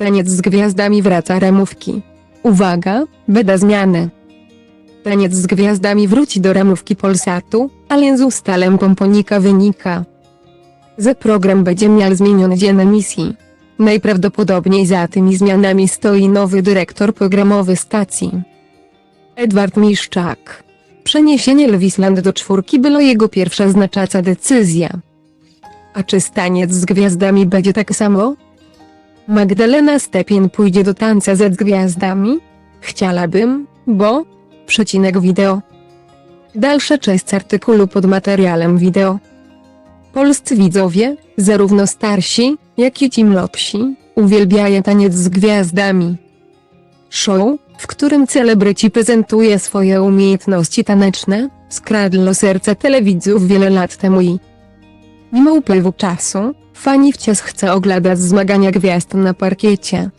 Taniec z gwiazdami wraca ramówki. Uwaga, beda zmiany. Taniec z gwiazdami wróci do ramówki Polsatu, ale z ustalem pomponika wynika, że program będzie miał zmieniony dzień emisji. Najprawdopodobniej za tymi zmianami stoi nowy dyrektor programowy stacji. Edward Miszczak. Przeniesienie Lwisland do czwórki było jego pierwsza znacząca decyzja. A czy staniec z gwiazdami będzie tak samo? Magdalena Stepien pójdzie do tańca z gwiazdami? Chciałabym, bo... Przecinek wideo. Dalsza część artykułu pod materiałem wideo. Polscy widzowie, zarówno starsi, jak i ci młodsi, uwielbiają taniec z gwiazdami. Show, w którym celebryci prezentuje swoje umiejętności taneczne, skradło serca telewidzów wiele lat temu i mimo upływu czasu, fani wciąż chce oglądać zmagania gwiazd na parkiecie.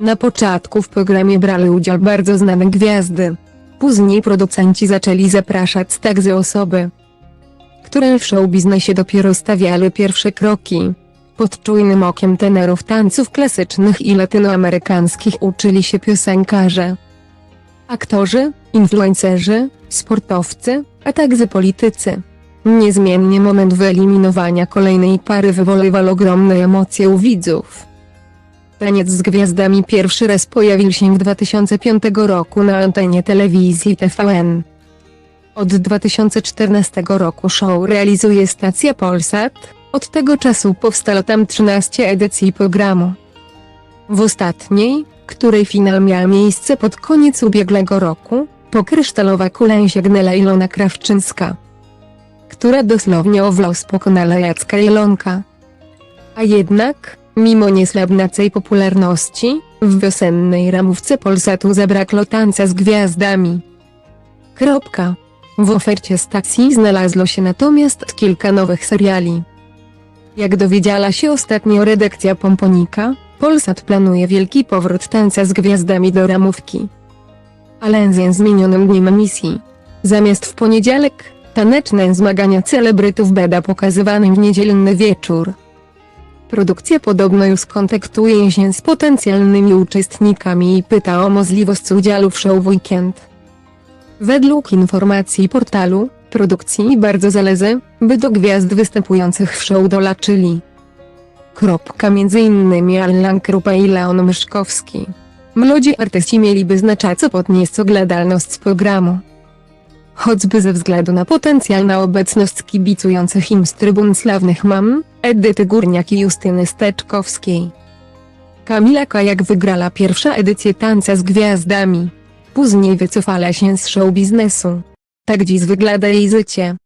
Na początku w programie brali udział bardzo znane gwiazdy. Później producenci zaczęli zapraszać także osoby, które w show biznesie dopiero stawiały pierwsze kroki. Pod czujnym okiem tenerów tańców klasycznych i latynoamerykańskich uczyli się piosenkarze, aktorzy, influencerzy, sportowcy, a także politycy. Niezmiennie moment wyeliminowania kolejnej pary wywoływał ogromne emocje u widzów. Taniec z gwiazdami pierwszy raz pojawił się w 2005 roku na antenie telewizji TVN. Od 2014 roku show realizuje stacja Polsat, od tego czasu powstało tam 13 edycji programu. W ostatniej, której finał miał miejsce pod koniec ubiegłego roku, po kryształowa kula sięgnęła Ilona Krawczyńska, która dosłownie o włos pokonała Jacka Jelonka. A jednak, mimo niesłabnącej popularności, w wiosennej ramówce Polsatu zabrakło tańca z gwiazdami. Kropka. W ofercie stacji znalazło się natomiast kilka nowych seriali. Jak dowiedziała się ostatnio redakcja Pomponika, Polsat planuje wielki powrót tańca z gwiazdami do ramówki. Ale z zmienionym dniem emisji. Zamiast w poniedziałek, taneczne zmagania celebrytów beda pokazywanym w niedzielny wieczór. Produkcja podobno już kontaktuje się z potencjalnymi uczestnikami i pyta o możliwość udziału w show weekend. Według informacji portalu, produkcji bardzo zależy, by do gwiazd występujących w show dolaczyli. Kropka między innymi Alan Krupa i Leon Myszkowski. Młodzi artyści mieliby znacząco podnieść oglądalność programu. Choćby ze względu na potencjalną obecność kibicujących im z trybun sławnych mam, Edyty Górniak i Justyny Steczkowskiej. Kamila Kajak wygrała pierwszą edycję Tańca z Gwiazdami. Później wycofała się z show biznesu. Tak dziś wygląda jej życie.